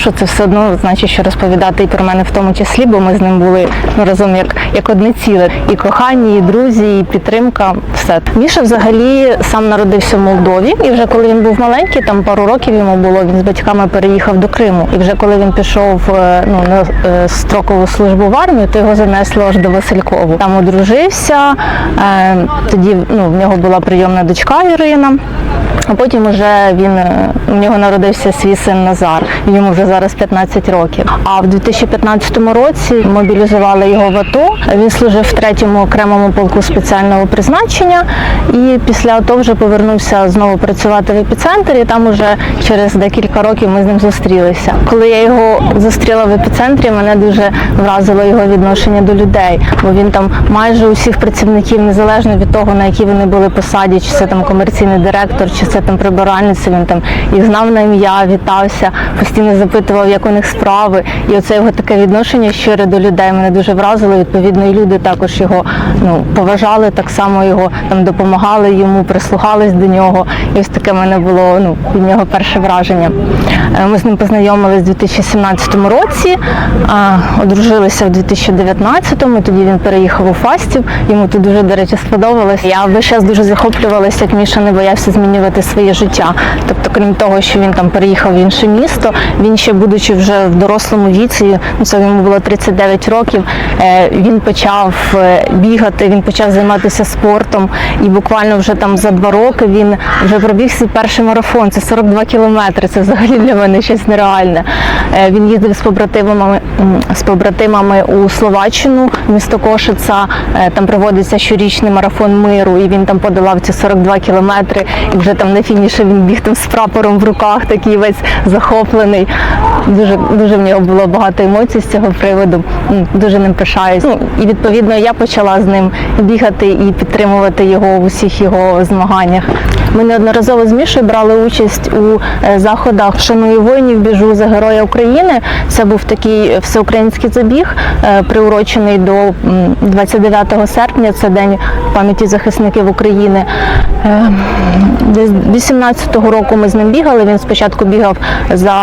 Мішу, це все одно значить, що розповідати і про мене в тому числі, бо ми з ним були ну, разом як, як одне ціле. І кохання, і друзі, і підтримка. Все. Міша взагалі сам народився в Молдові, і вже коли він був маленький, там пару років йому було, він з батьками переїхав до Криму. І вже коли він пішов е, ну, на е, строкову службу в армію, то його занесло аж до Василькову. Там одружився, е, тоді ну, в нього була прийомна дочка Ірина. А потім вже він у нього народився свій син Назар. Йому вже зараз 15 років. А в 2015 році мобілізували його в АТО. Він служив в третьому окремому полку спеціального призначення і після АТО вже повернувся знову працювати в епіцентрі. Там уже через декілька років ми з ним зустрілися. Коли я його зустріла в епіцентрі, мене дуже вразило його відношення до людей, бо він там майже усіх працівників, незалежно від того, на якій вони були посаді, чи це там комерційний директор, чи це там прибиральниця, він там їх знав на ім'я, вітався, постійно запитував, як у них справи. І оце його таке відношення щире до людей мене дуже вразило. Відповідно, і люди також його ну, поважали, так само його там допомагали йому, прислухались до нього. І ось таке в мене було ну, від нього перше враження. Е, Ми з ним познайомились у 2017 році, одружилися в 2019-му, тоді він переїхав у Фастів, йому тут дуже, до речі, сподобалось. Я весь час дуже захоплювалася, як Міша не боявся змінювати своє життя. Тобто, крім того, що він там переїхав в інше місто, він ще будучи вже в дорослому віці, ну це йому було 39 років, е, він почав е, бігати, він почав займатися спортом, і буквально вже там за два роки він вже пробіг свій перший марафон. Це 42 кілометри. Це взагалі для мене щось нереальне. Е, Він їздив з побратимами з побратимами у Словаччину, місто Кошица. Е, Там проводиться щорічний марафон миру, і він там подолав ці 42 кілометри. І вже там на фініші він біг там з прапором в руках, такий весь захоплений. Дуже дуже в нього було багато емоцій з цього приводу. Дуже ним пишаюсь. Ну і відповідно я почала з ним бігати і підтримувати його в усіх його змаганнях. Ми неодноразово з Мішою брали участь у е, заходах Шаную воїнів, біжу за героя України. Це був такий всеукраїнський забіг, е, приурочений до м, 29 серпня. Це день пам'яті захисників України. Е, Десь 18-го року ми з ним бігали. Він спочатку бігав за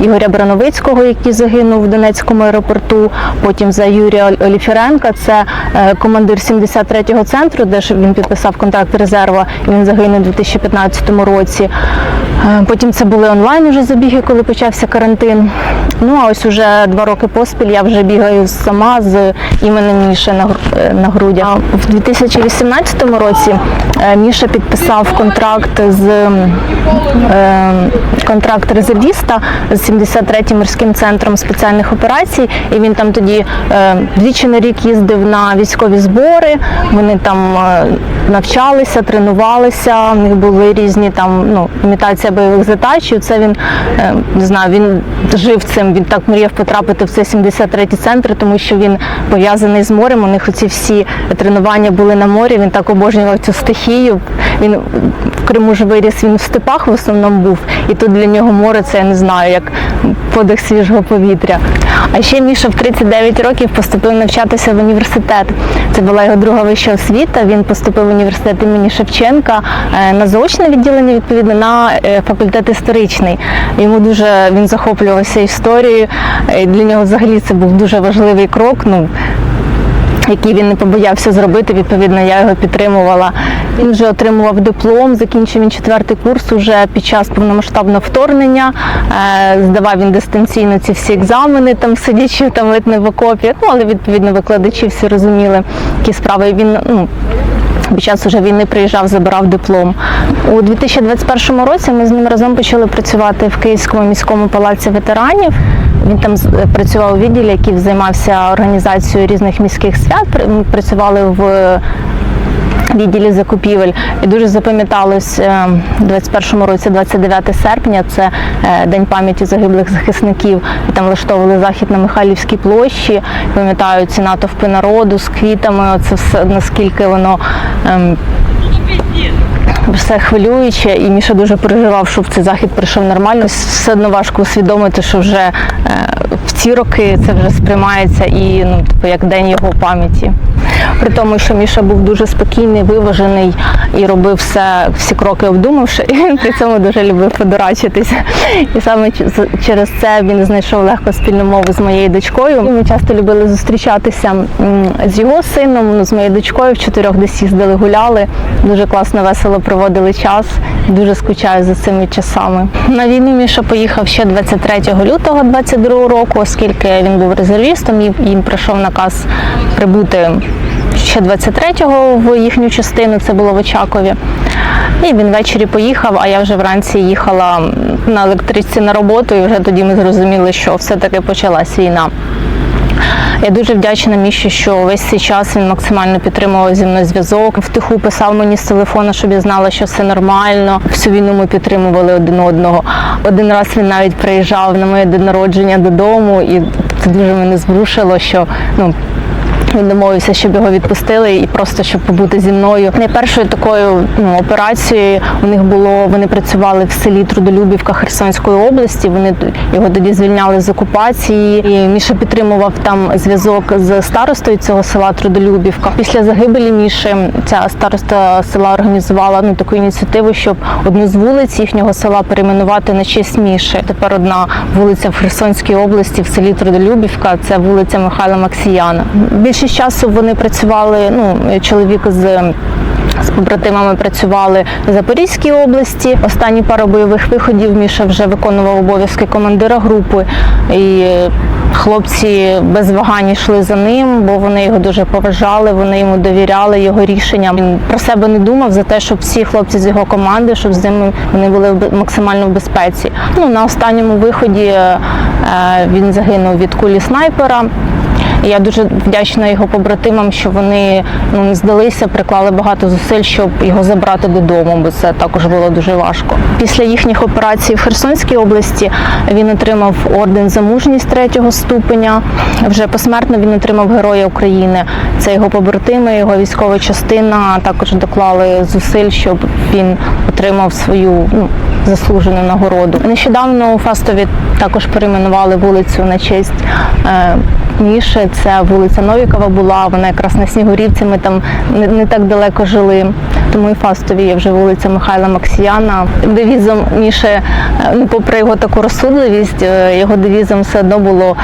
Ігоря Брановицького, який загинув в Донецькому аеропорту. Потім за Юрія Оліфіренка, це е, командир 73-го центру, де він підписав контракт резерва. Він загинув у 2015 році. Е, Потім це були онлайн уже забіги, коли почався карантин. Ну а ось уже два роки поспіль я вже бігаю сама з іменем Міші на, е, на грудях. В 2018 році е, Міша підписав контракт з е, контракт резервіста з 73-м морським центром спеціальних операцій. І він там тоді двічі на рік їздив на військові збори. Вони там навчалися, тренувалися. В них були різні там ну імітація бойових задач. Це він не знаю, він жив цим. Він так мріяв потрапити в цей 73-й центр, тому що він пов'язаний з морем. У них оці всі тренування були на морі. Він так обожнював цю стихію. Він Криму ж виріс, він в степах в основному був. І тут для нього море це я не знаю, як подих свіжого повітря. А ще Міша в 39 років поступив навчатися в університет. Це була його друга вища освіта. Він поступив в університет імені Шевченка е, на заочне відділення, відповідно, на е, факультет історичний. Йому дуже він захоплювався історією. Е, Для нього взагалі це був дуже важливий крок. Ну, який він не побоявся зробити, відповідно, я його підтримувала. Він вже отримував диплом, закінчив він четвертий курс уже під час повномасштабного вторгнення. Е, Здавав він дистанційно ці всі екзамени, там сидячи там ледь не в окопі. Ну, але відповідно викладачі всі розуміли, які справи він. Ну, під час уже війни приїжджав, забирав диплом. У 2021 році ми з ним разом почали працювати в Київському міському палаці ветеранів. Він там працював у відділі, який займався організацією різних міських свят. Ми працювали в відділі закупівель. І дуже запам'яталось е, у 21 році, 29 серпня, це е, День пам'яті загиблих захисників. І там влаштовували захід на Михайлівській площі. Пам'ятаю ці натовпи народу з квітами. Оце все наскільки воно. Все хвилююче, і Міша дуже переживав, щоб цей захід прийшов нормально. Все одно важко усвідомити, що вже е, в ці роки це вже сприймається і ну, типу, як день його пам'яті. При тому, що Міша був дуже спокійний, виважений і робив все, всі кроки обдумавши, і він при цьому дуже любив подурачитися. І саме через це він знайшов легко спільну мову з моєю дочкою. Ми часто любили зустрічатися з його сином, ну, з моєю дочкою в чотирьох десь їздили, гуляли. Дуже класно, весело проводили час. Дуже скучаю за цими часами. На війну Міша поїхав ще 23 лютого 22 року, оскільки він був резервістом, і їм прийшов наказ прибути ще 23-го в їхню частину, це було в Очакові. І він ввечері поїхав, а я вже вранці їхала на електричці на роботу, і вже тоді ми зрозуміли, що все-таки почалась війна. Я дуже вдячна Міші, що весь цей час він максимально підтримував зі мною зв'язок. Втиху писав мені з телефону, щоб я знала, що все нормально. Всю війну ми підтримували один одного. Один раз він навіть приїжджав на моє день народження додому, і це дуже мене зворушило, що ну. Він домовився, щоб його відпустили і просто щоб побути зі мною. Найпершою такою ну, операцією у них було. Вони працювали в селі Трудолюбівка Херсонської області. Вони його тоді звільняли з окупації. І Міша підтримував там зв'язок з старостою цього села Трудолюбівка. Після загибелі Міші ця староста села організувала ну таку ініціативу, щоб одну з вулиць їхнього села перейменувати на честь Міші. Тепер одна вулиця в Херсонській області в селі Трудолюбівка. Це вулиця Михайла Максіяна. Більшість часу вони працювали. Ну чоловік з з побратимами працювали в Запорізькій області. Останні пару бойових виходів Міша вже виконував обов'язки командира групи. І хлопці без вагань йшли за ним, бо вони його дуже поважали, вони йому довіряли його рішенням. Він про себе не думав за те, щоб всі хлопці з його команди, щоб з ними вони були максимально в безпеці. Ну на останньому виході е, він загинув від кулі снайпера. Я дуже вдячна його побратимам, що вони ну не здалися, приклали багато зусиль, щоб його забрати додому, бо це також було дуже важко. Після їхніх операцій в Херсонській області він отримав орден за мужність третього ступеня. Вже посмертно він отримав Героя України. Це його побратими, його військова частина також доклали зусиль, щоб він отримав свою ну, заслужену нагороду. Нещодавно у Фастові також перейменували вулицю на честь. Е, Міші, це вулиця Новікова була, вона якраз на Снігурівці, ми там не, не так далеко жили. Тому і Фастові є вже вулиця Михайла Максіяна. Девізом Міші, е, ну, попри його таку розсудливість, е, його девізом все одно було.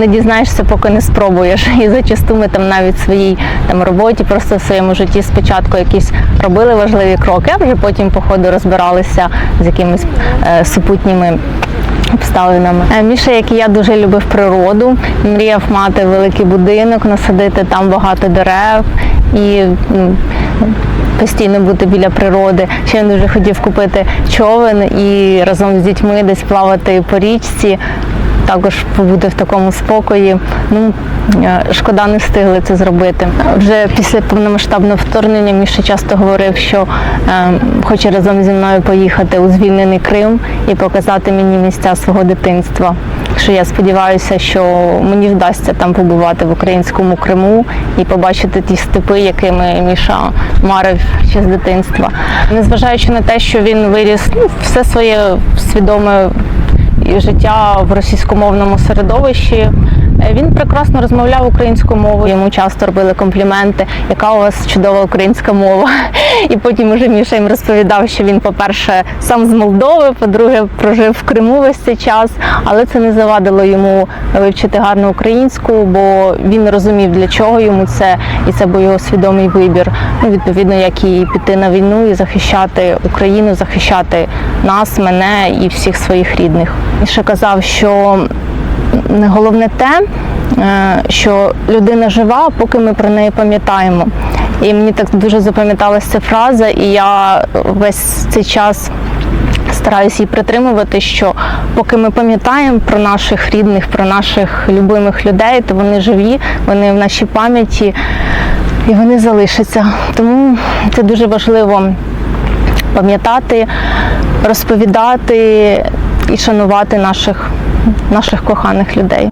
Не дізнаєшся, поки не спробуєш. І зачасту ми там навіть своїй там роботі, просто в своєму житті спочатку якісь робили важливі кроки, а вже потім по ходу розбиралися з якимись е, супутніми обставинами. Е, Міша, як і я, дуже любив природу, мріяв мати великий будинок, насадити там багато дерев і ну, постійно бути біля природи. Ще він дуже хотів купити човен і разом з дітьми десь плавати по річці. Також побути в такому спокої. Ну е, шкода, не встигли це зробити. Вже після повномасштабного вторгнення Міша часто говорив, що е, хоче разом зі мною поїхати у звільнений Крим і показати мені місця свого дитинства. Що я сподіваюся, що мені вдасться там побувати в українському Криму і побачити ті степи, якими Міша марив ще з дитинства. Незважаючи на те, що він виріс ну, все своє свідоме життя в російськомовному середовищі. Він прекрасно розмовляв українською мовою. Йому часто робили компліменти, яка у вас чудова українська мова. І потім уже Міша їм розповідав, що він, по-перше, сам з Молдови, по-друге, прожив в Криму весь цей час, але це не завадило йому вивчити гарну українську, бо він розумів, для чого йому це, і це був його свідомий вибір. Ну, відповідно, як і піти на війну і захищати Україну, захищати нас, мене і всіх своїх рідних. Міша казав, що головне те, е, що людина жива, поки ми про неї пам'ятаємо. І мені так дуже запам'яталася ця фраза, і я весь цей час стараюся її притримувати, що поки ми пам'ятаємо про наших рідних, про наших любимих людей, то вони живі, вони в нашій пам'яті і вони залишаться. Тому це дуже важливо пам'ятати, розповідати і шанувати наших, наших коханих людей.